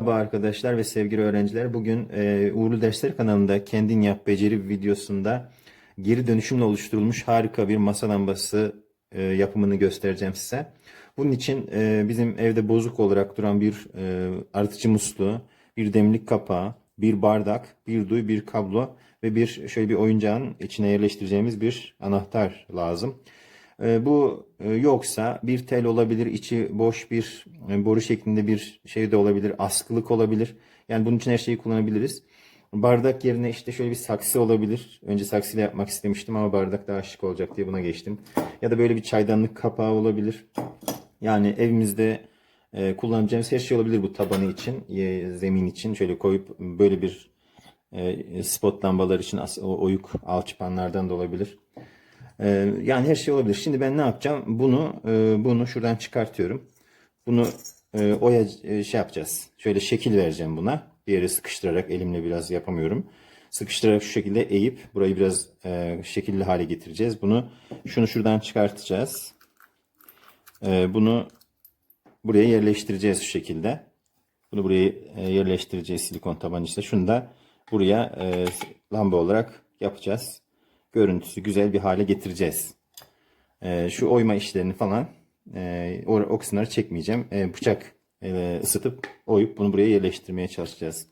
Merhaba arkadaşlar ve sevgili öğrenciler. Bugün e, Uğurlu Dersler kanalında Kendin Yap Beceri videosunda geri dönüşümle oluşturulmuş harika bir masa lambası e, yapımını göstereceğim size. Bunun için e, bizim evde bozuk olarak duran bir e, arıtıcı musluğu, bir demlik kapağı, bir bardak, bir duy, bir kablo ve bir şöyle bir oyuncağın içine yerleştireceğimiz bir anahtar lazım. E, bu e, yoksa bir tel olabilir, içi boş bir e, boru şeklinde bir şey de olabilir, askılık olabilir. Yani bunun için her şeyi kullanabiliriz. Bardak yerine işte şöyle bir saksı olabilir. Önce saksıyla yapmak istemiştim ama bardak daha şık olacak diye buna geçtim. Ya da böyle bir çaydanlık kapağı olabilir. Yani evimizde kullanacağımız her şey olabilir bu tabanı için, zemin için. Şöyle koyup böyle bir spot lambalar için oyuk alçıpanlardan da olabilir. Ee, yani her şey olabilir. Şimdi ben ne yapacağım? Bunu e, bunu şuradan çıkartıyorum. Bunu e, oya e, şey yapacağız. Şöyle şekil vereceğim buna. Bir yere sıkıştırarak elimle biraz yapamıyorum. Sıkıştırarak şu şekilde eğip burayı biraz e, şekilli hale getireceğiz. Bunu şunu şuradan çıkartacağız. E, bunu buraya yerleştireceğiz şu şekilde. Bunu buraya e, yerleştireceğiz silikon tabancasıyla. Şunu da buraya e, lamba olarak yapacağız. Görüntüsü güzel bir hale getireceğiz. E, şu oyma işlerini falan e, o, o kısımları çekmeyeceğim. E, bıçak e, ısıtıp oyup bunu buraya yerleştirmeye çalışacağız.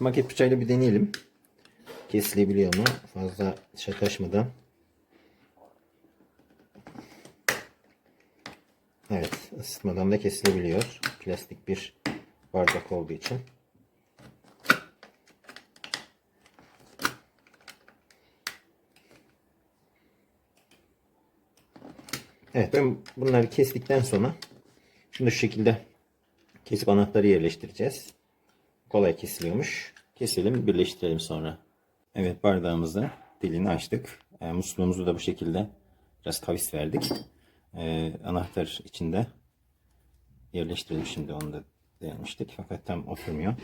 Maket bıçağıyla bir deneyelim. Kesilebiliyor mu? Fazla şataşmadan. Evet, ısıtmadan da kesilebiliyor. Plastik bir bardak olduğu için. Evet, ben bunları kestikten sonra şunu şu şekilde kesip anahtarı yerleştireceğiz. Kolay kesiliyormuş. Keselim, birleştirelim sonra. Evet, bardağımızı dilini açtık. E, musluğumuzu da bu şekilde biraz kavis verdik. E, anahtar içinde yerleştirelim şimdi onu da denemiştik. Fakat tam oturmuyor.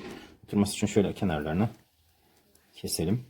Oturması için şöyle kenarlarını keselim.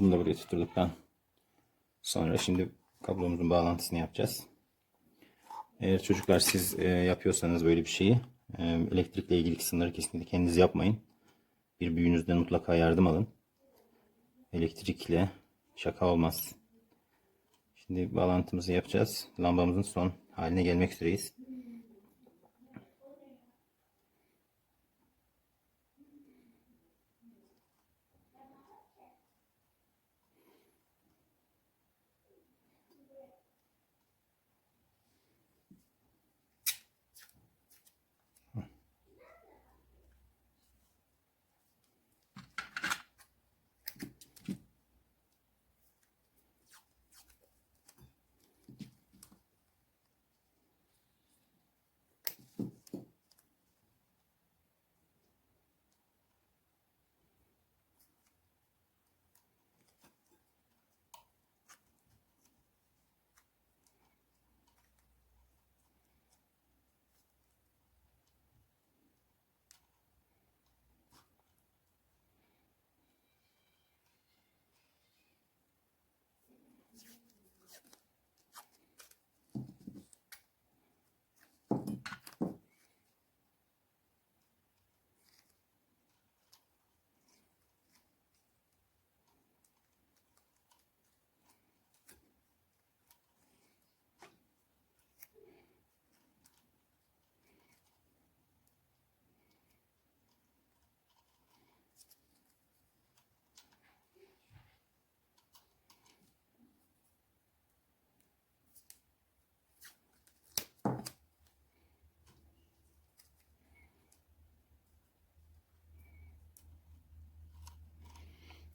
Bunu da buraya tutturduktan sonra şimdi kablomuzun bağlantısını yapacağız. Eğer çocuklar siz e, yapıyorsanız böyle bir şeyi e, elektrikle ilgili kısımları kesinlikle kendiniz yapmayın. Bir büyüğünüzden mutlaka yardım alın. Elektrikle şaka olmaz. Şimdi bağlantımızı yapacağız. Lambamızın son haline gelmek üzereyiz.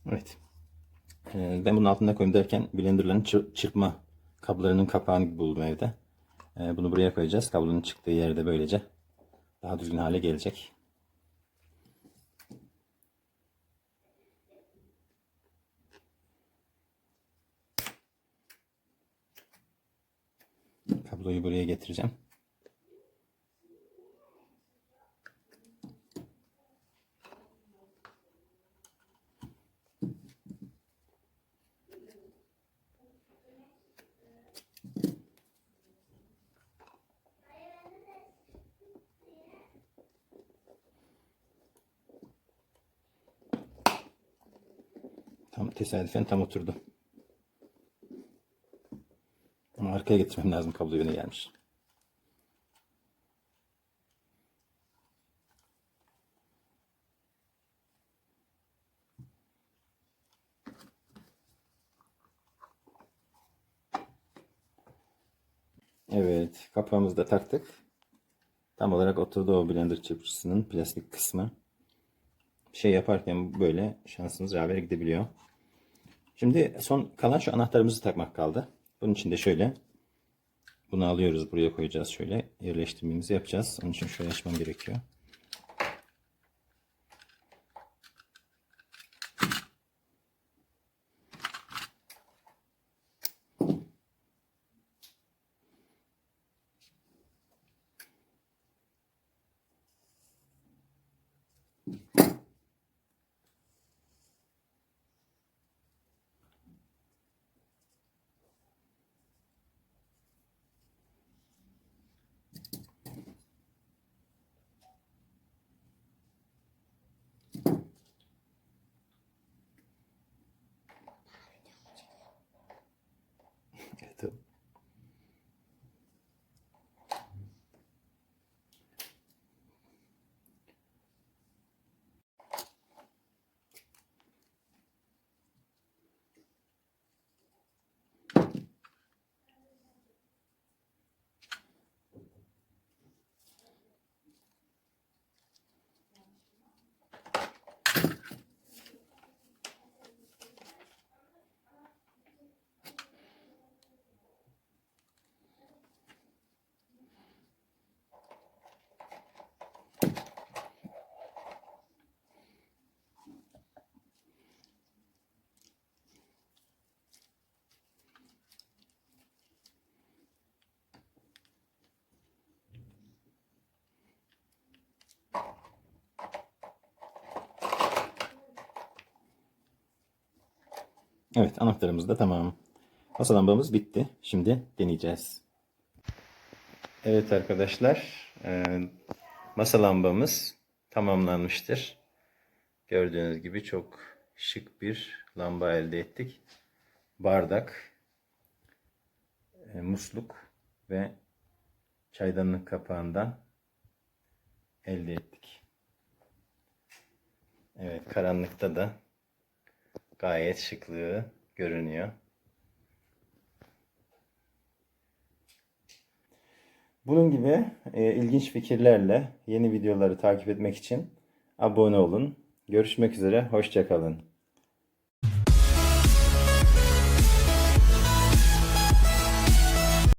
Evet. Ee, Ben bunun altında koyayım derken blenderların çır- çırpma kablarının kapağını buldum evde. Ee, Bunu buraya koyacağız. Kablonun çıktığı yerde böylece daha düzgün hale gelecek. Kabloyu buraya getireceğim. Tam tesadüfen tam oturdu. Ama arkaya getirmem lazım kablo yöne gelmiş. Evet, kapağımızı da taktık. Tam olarak oturdu o blender çırpıcısının plastik kısmı. Şey yaparken böyle şansımız yaver gidebiliyor. Şimdi son kalan şu anahtarımızı takmak kaldı. Bunun için de şöyle bunu alıyoruz buraya koyacağız şöyle yerleştirmemizi yapacağız. Onun için şöyle açmam gerekiyor. Evet. Evet anahtarımız da tamam. Masa lambamız bitti. Şimdi deneyeceğiz. Evet arkadaşlar. e, masa lambamız tamamlanmıştır. Gördüğünüz gibi çok şık bir lamba elde ettik. Bardak, e, musluk ve çaydanlık kapağından elde ettik. Evet karanlıkta da gayet şıklığı görünüyor. Bunun gibi e, ilginç fikirlerle yeni videoları takip etmek için abone olun. Görüşmek üzere, hoşçakalın.